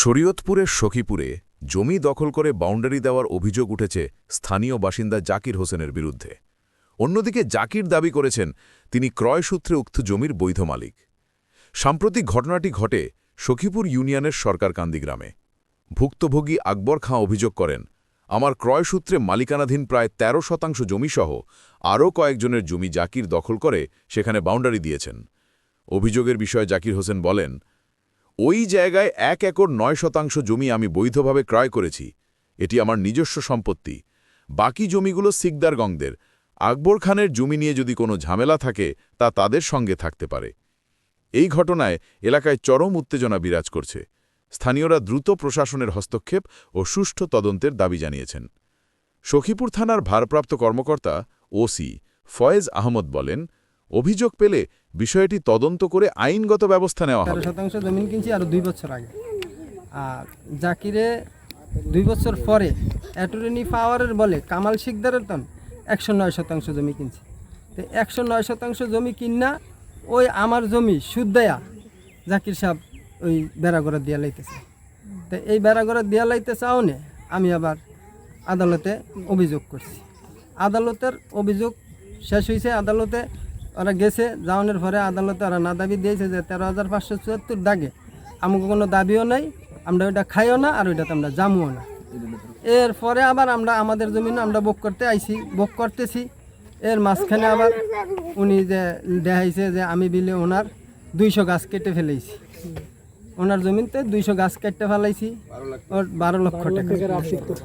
শরীয়তপুরের সখীপুরে জমি দখল করে বাউন্ডারি দেওয়ার অভিযোগ উঠেছে স্থানীয় বাসিন্দা জাকির হোসেনের বিরুদ্ধে। অন্যদিকে জাকির দাবি করেছেন, তিনি ক্রয়সূত্রে উক্ত জমির বৈধ মালিক। সাম্প্রতিক ঘটনাটি ঘটে সখীপুর ইউনিয়নের সরকারকান্দি গ্রামে। ভুক্তভোগী আকবর খাঁ অভিযোগ করেন, আমার ক্রয়সূত্রে মালিকানাধীন প্রায় ১৩ শতাংশ জমিসহ আরও কয়েকজনের জমি জাকির দখল করে সেখানে বাউন্ডারি দিয়েছেন। অভিযোগের বিষয়ে জাকির হোসেন বলেন ওই জায়গায় এক একর নয় শতাংশ জমি আমি বৈধভাবে ক্রয় করেছি। এটি আমার নিজস্ব সম্পত্তি। বাকি জমিগুলো সিকদারগংদের আকবর খানের জমি নিয়ে যদি কোনো ঝামেলা থাকে, তা তাদের সঙ্গে থাকতে পারে। এই ঘটনায় এলাকায় চরম উত্তেজনা বিরাজ করছে। স্থানীয়রা দ্রুত প্রশাসনের হস্তক্ষেপ ও সুষ্ঠু তদন্তের দাবি জানিয়েছেন। সখীপুর থানার ভারপ্রাপ্ত কর্মকর্তা, ওসি, ফয়েজ আহমদ বলেন অভিযোগ পেলে বিষয়টি তদন্ত করে আইনগত ব্যবস্থা নেওয়া হবে। শতাংশ জমিন কিনছি আরও দুই বছর আগে। আর জাকিরে দুই বছর পরে অ্যাটর্নি পাওয়ারের বলে কামাল শিকদারের তন একশো নয় শতাংশ জমি কিনছি। তো একশো নয় শতাংশ জমি কিনা ওই আমার জমি সুদ্দায়া জাকির সাহেব ওই বেড়াগড়া দিয়া লাইতেছে। তো এই বেড়াগড়া দিয়া লাইতে চাওনে আমি আবার আদালতে অভিযোগ করছি। আদালতের অভিযোগ শেষ হয়েছে আদালতে ওরা গেছে যাওয়ানোর পরে আদালতে ওরা না দাবি দিয়েছে যে তেরো হাজার পাঁচশো চুয়াত্তর দাগে আমাকে কোনো দাবিও নাই আমরা ওইটা খাইও না আর ওইটাতে আমরা জামুও না। এরপরে আবার আমরা আমাদের জমিনে আমরা বক করতে আইছি বক করতেছি। এর মাঝখানে আবার উনি যে দেখাইছে যে আমি বিলে ওনার দুইশো গাছ কেটে ফেলেছি ওনার জমিতে দুইশো গাছ কেটে ফেলাইছি ওর বারো লক্ষ টাকা।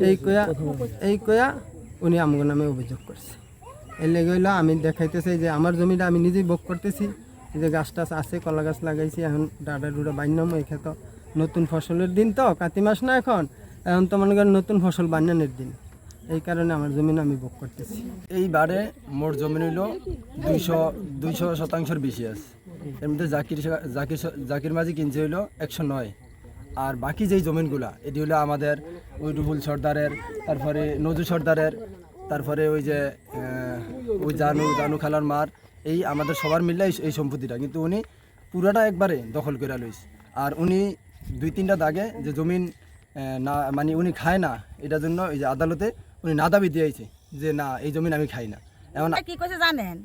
এই কয়া এই কয়া উনি আমগো নামে অভিযোগ করছে। এর লেগে হইল আমি দেখাইতেছি যে আমার জমিটা আমি নিজেই বক করতেছি। যে গাছ টাছ আছে, কলা গাছ লাগাইছি, এখন ডাডা ডুডা বান্যাম এখানে তো নতুন ফসলের দিন তো, কাতি মাস না এখন। এখন তো মনে করেন নতুন ফসল বান্যানের দিন। এই কারণে আমার জমিন আমি বক করতেছি। এইবারে মোট জমি হইল দুইশো দুইশো শতাংশের বেশি আছে। এর মধ্যে জাকির জাকির জাকির মাঝি কিনছে হইল একশো নয়। আর বাকি যেই জমিনগুলা, এটি হলো আমাদের ওই রুহুল সর্দারের, তারপরে নজু সর্দারের, তারপরে ওই যে ওই জানু জানু খালার মার এই আমাদের সবার মিলে এই- সম্পত্তিটা। কিন্তু উনি পুরাটা একবারে দখল করে লইছে আর উনি দুই তিনটা দাগে যে জমিন না মানে উনি খায় না এটার জন্য এই যে আদালতে উনি না দাবি দিয়েছে যে না এই জমিন আমি খাই না। এমন কি কইছে জানেন?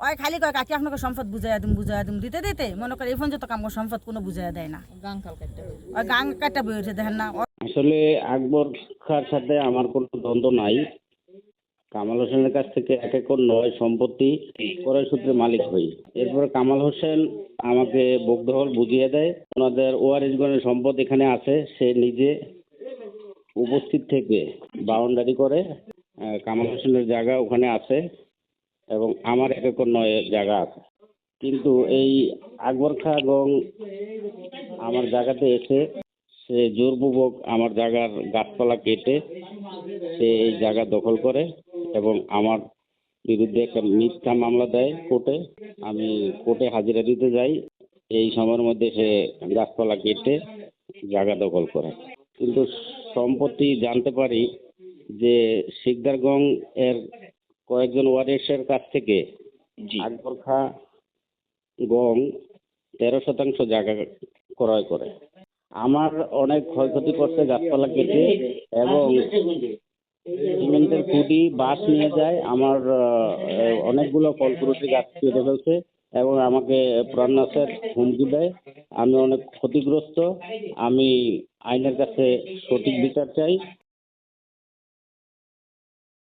ওই খালি কয় কাকি আপনাকে সম্পদ বুঝাইয়া দিম বুঝাইয়া দিম দিতে দিতে? মনে করে এই ফোন যত কাম সম্পদ কোনো বুঝাইয়া দেয় না। ওই গাং কাটা বই উঠে দেখেন না আসলে আকবর খার সাথে আমার কোনো দ্বন্দ্ব নাই। কামাল হোসেনের কাছ থেকে এক একর নয় সম্পত্তি ক্রয় সূত্রে মালিক হই। এরপরে কামাল হোসেন আমাকে বকদখল বুঝিয়ে দেয়। ওনাদের ওয়ারিশগণের সম্পদ এখানে আছে, সে নিজে উপস্থিত থেকে বাউন্ডারি করে কামাল হোসেনের জায়গা ওখানে আছে এবং আমার এক একর নয় জায়গা আছে। কিন্তু এই আকবর খা এবং আমার জায়গাতে এসে সে জোরপূর্বক আমার জায়গার গাছপালা কেটে সে এই জায়গা দখল করে। এবং আমার বিরুদ্ধে একটা মিথ্যা মামলা দেয় কোর্টে। আমি কোর্টে হাজিরা দিতে যাই। এই সময়ের মধ্যে সে গাছপালা কেটে জায়গা দখল করে। কিন্তু সম্পত্তি জানতে পারি যে শিকদারগং এর কয়েকজন ওয়ারিসের কাছ থেকে আকবর খা গং তেরো শতাংশ জায়গা ক্রয় করে। আমার অনেক ক্ষয়ক্ষতি করছে গাছপালা কেটে এবং সিমেন্টের খুঁটি বাঁশ নিয়ে যায়। আমার অনেকগুলো ফলফুরুটি গাছ কেটে ফেলছে এবং আমাকে প্রাণনাশের হুমকি দেয়। আমি অনেক ক্ষতিগ্রস্ত। আমি আইনের কাছে সঠিক বিচার চাই।